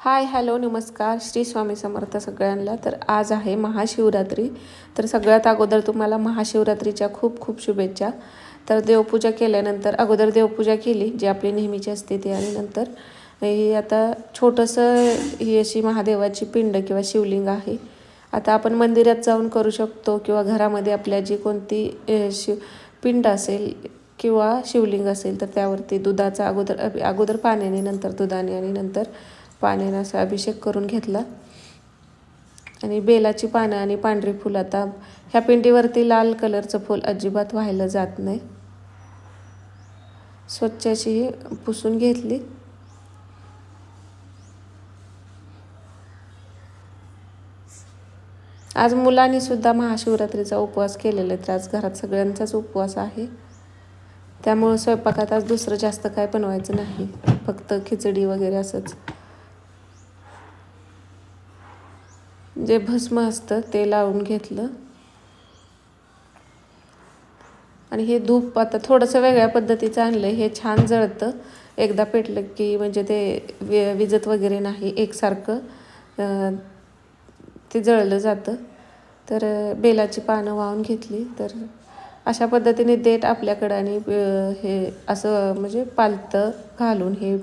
Hi hello नमस्कार. श्री स्वामी समर्थ सगळ्यांना. तर आज आहे महाशिवरात्री. तर सगळ्यात अगोदर तुम्हाला महाशिवरात्रीच्या खूप खूप शुभेच्छा. तर देवपूजा केल्यानंतर अगोदर देवपूजा केली जी आपली नेहमीची असते ती आणि नंतर ही आता छोटंसं ही अशी महादेवाची पिंड किंवा शिवलिंग आहे. आता आपण मंदिरात जाऊन करू शकतो किंवा घरामध्ये आपल्या जी कोणती शिव पिंड असेल किंवा शिवलिंग असेल तर त्यावरती दुधाचा अगोदर अगोदर पाण्याने नंतर दुधाने आणि नंतर पाण्यानं असा अभिषेक करून घेतला. आणि बेलाची पानं आणि पांढरी फुलं आता ह्या पिंडीवरती लाल कलरचं फूल अजिबात व्हायला जात नाही. स्वच्छ अशी ही पुसून घेतली. आज मुलांनी सुद्धा महाशिवरात्रीचा उपवास केलेला आहे तर आज घरात सगळ्यांचाच उपवास आहे. त्यामुळं स्वयंपाकात आज दुसरं जास्त काय बनवायचं नाही. फक्त खिचडी वगैरे असंच. जे भस्म असतं ते लावून घेतलं. आणि हे धूप आता थोडंसं वेगळ्या पद्धतीचं आणलं हे छान जळतं. एकदा पेटलं की म्हणजे ते वि विजत वगैरे नाही एकसारखं ते जळलं जातं. तर बेलाची पानं वाहून घेतली. तर अशा पद्धतीने देठ आपल्याकडं आणि हे असं म्हणजे पालतं घालून हे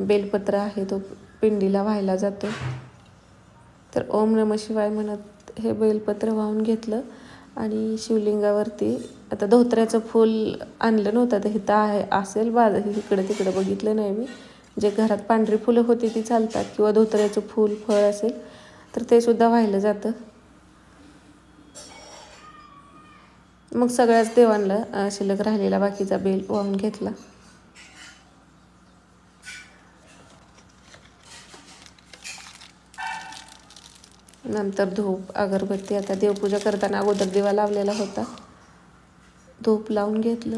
बेलपत्र आहे तो पिंडीला व्हायला जातो. तर ओम नम शिवाय म्हणत हे बेलपत्र वाहून घेतलं आणि शिवलिंगावरती आता धोत्र्याचं फूल आणलं नव्हतं. तर इथं आहे असेल बाज इकडं तिकडं बघितलं नाही मी. जे घरात पांढरी फुलं होती ती चालतात किंवा धोत्र्याचं फूल फळ असेल तर ते सुद्धा वाहिलं जातं. मग सगळ्याच देवांना शिल्लक राहिलेला बाकीचा बेल वाहून घेतला. नंतर धूप अगरबत्ती. आता देवपूजा करताना अगोदर दिवा लावलेला होता. धूप लावून घेतलं.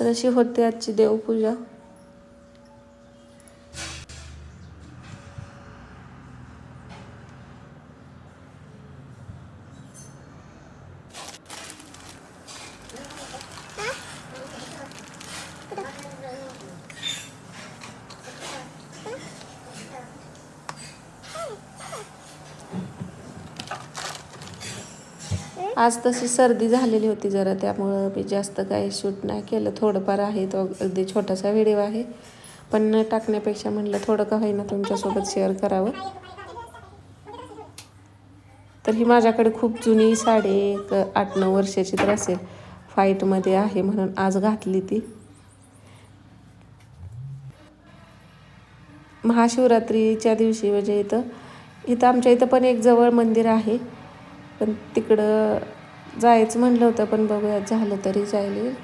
तर अशी होते आजची देवपूजा. आज तशी सर्दी झालेली होती जरा त्यामुळं मी जास्त काही शूट नाही केलं. थोडंफार आहे तो अगदी छोटासा व्हिडिओ आहे. पण न टाकण्यापेक्षा म्हणलं थोडं का होईना तुमच्यासोबत शेअर करावं. तर ही माझ्याकडे खूप जुनी साडी एक आठ नऊ वर्षाची तर असेल. फाईटमध्ये आहे म्हणून आज घातली ती. महाशिवरात्रीच्या दिवशी म्हणजे इथं इथं आमच्या इथं पण एक जवळ मंदिर आहे. पण तिकडं जायचं म्हणलं होतं पण बघूया झालं तरी जाईल.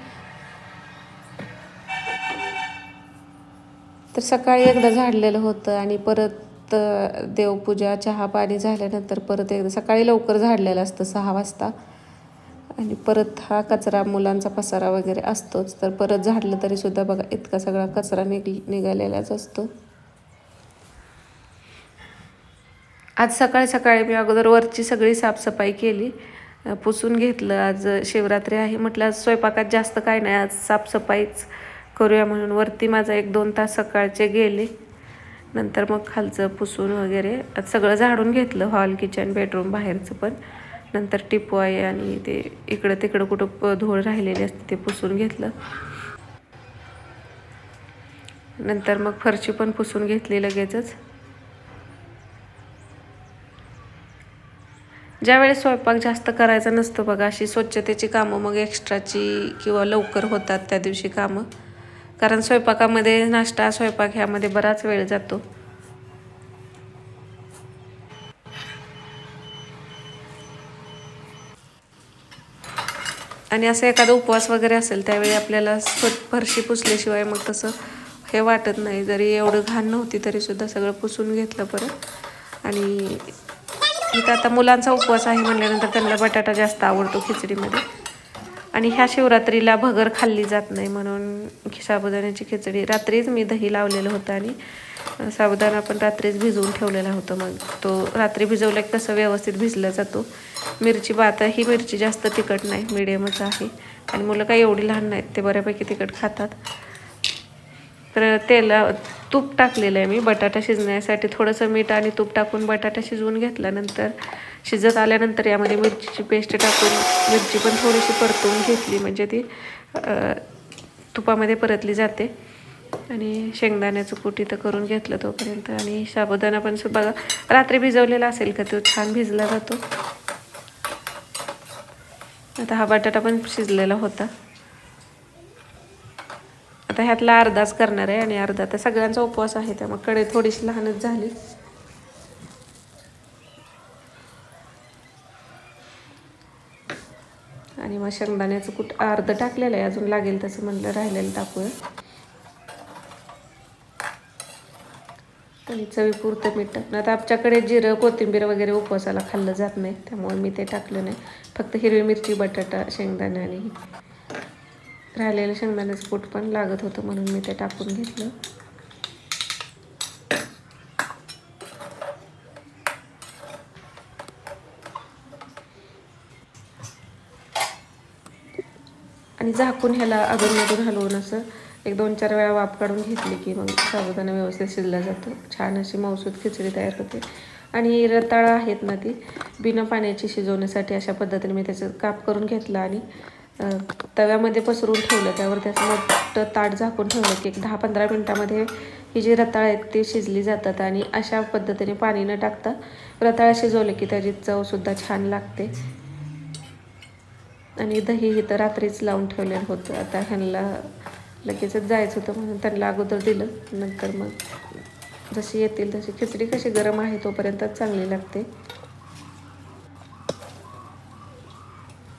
तर सकाळी एकदा झाडलेलं होतं आणि परत देवपूजा चहा पाणी झाल्यानंतर परत एकदा सकाळी लवकर झाडलेलं असतं सहा वाजता. आणि परत हा कचरा मुलांचा पसारा वगैरे असतोच तर परत झाडलं तरी सुद्धा बघा इतका सगळा कचरा निघ निघालेलाच असतो. आज सकाळी सकाळी मी अगोदर वरची सगळी साफसफाई केली पुसून घेतलं. आज शिवरात्री आहे म्हटलं आज स्वयंपाकात जास्त काय नाही. आज साफसफाईच करूया म्हणून वरती माझा एक दोन तास सकाळचे गेले. नंतर मग खालचं पुसून वगैरे आज सगळं झाडून घेतलं हॉल किचन बेडरूम बाहेरचं पण. नंतर टिपवाई आणि ते इकडं तिकडं कुठं प- धूळ राहिलेली असते ते पुसून घेतलं. नंतर मग फरशी पण पुसून घेतली लगेचच. ज्यावेळेस स्वयंपाक जास्त करायचा नसतो बघा अशी स्वच्छतेची कामं मग एक्स्ट्राची किंवा लवकर होतात त्या दिवशी कामं. कारण स्वयंपाकामध्ये नाश्ता स्वयंपाक ह्यामध्ये बराच वेळ जातो. आणि असं एखादा उपवास वगैरे असेल त्यावेळी आपल्याला स्वच्छ फरशी पुसल्याशिवाय मग तसं हे वाटत नाही. जरी एवढं घाण नव्हती तरी सुद्धा सगळं पुसून घेतलं परत आणि इथं आता मुलांचा उपवास आहे म्हणल्यानंतर त्यांना बटाटा जास्त आवडतो खिचडीमध्ये. आणि ह्या शिवरात्रीला भगर खाल्ली जात नाही म्हणून साबुदाण्याची खिचडी रात्रीच मी दही लावलेलं होतं आणि साबुदाणा पण रात्रीच भिजवून ठेवलेला होता मग. तो रात्री भिजवला की तसं व्यवस्थित भिजला जातो. मिरची भात ही मिरची जास्त तिखट नाही मिडियमच आहे. आणि मुलं काही एवढी लहान नाहीत ते बऱ्यापैकी तिखट खातात. तर तेला तूप टाकलेलं आहे मी. बटाटा शिजण्यासाठी थोडंसं मीठ आणि तूप टाकून बटाटा शिजवून घेतल्यानंतर शिजत आल्यानंतर यामध्ये मिरचीची पेस्ट टाकून मिरची पण थोडीशी परतवून घेतली. म्हणजे ती तुपामध्ये परतली जाते. आणि शेंगदाण्याचं कुटी इथं करून घेतलं तोपर्यंत. आणि साबुदाणा पण बघा रात्री भिजवलेला असेल का तो? छान भिजला जातो. आता हा बटाटा पण शिजलेला होता. आता ह्यातला अर्धाच करणार आहे आणि अर्धा तर सगळ्यांचा उपवास आहे त्यामुळे कडे थोडीशी लहानच झाली. आणि मग शेंगदाण्याचं कुठ अर्ध टाकलेलं आहे अजून लागेल तसं म्हणलं राहिलेलं टाकूया आणि चवीपुरतं मीठ टाकणं. आता आमच्याकडे जिरं कोथिंबीर वगैरे उपवासाला खाल्लं जात नाही त्यामुळे मी ते टाकलं नाही. फक्त हिरवी मिरची बटाटा शेंगदाणे आणि राहिलेलं शेंगदाण्याचं कूट पण लागत होतं म्हणून मी ते टाकून घेतलं. आणि झाकून ह्याला अधूनमधून हलवून असं एक दोन चार वेळा वाफ काढून घेतली की मग साबुदाणा व्यवस्थित शिजला जातो. छान अशी मौसूद खिचडी तयार होते. आणि रताळा आहेत ना ती बिना पाण्याची शिजवण्यासाठी अशा पद्धतीने मी त्याचं काप करून घेतलं आणि तव्यामध्ये पसरून ठेवलं त्यावर त्याचं मोठं ताट झाकून ठेवलं की एक दहा पंधरा मिनटामध्ये ही जी रताळ आहेत ती शिजली जातात आणि अशा पद्धतीने पाणी न टाकता रताळ शिजवले की त्याची चवसुद्धा छान लागते. आणि दही इथं रात्रीच लावून ठेवलेलं होतं. आता ह्यांना लगेचच जायचं होतं म्हणून त्यांना अगोदर दिलं. नंतर मग जशी येतील तशी खिचडी कशी गरम आहे तोपर्यंतच चांगली लागते.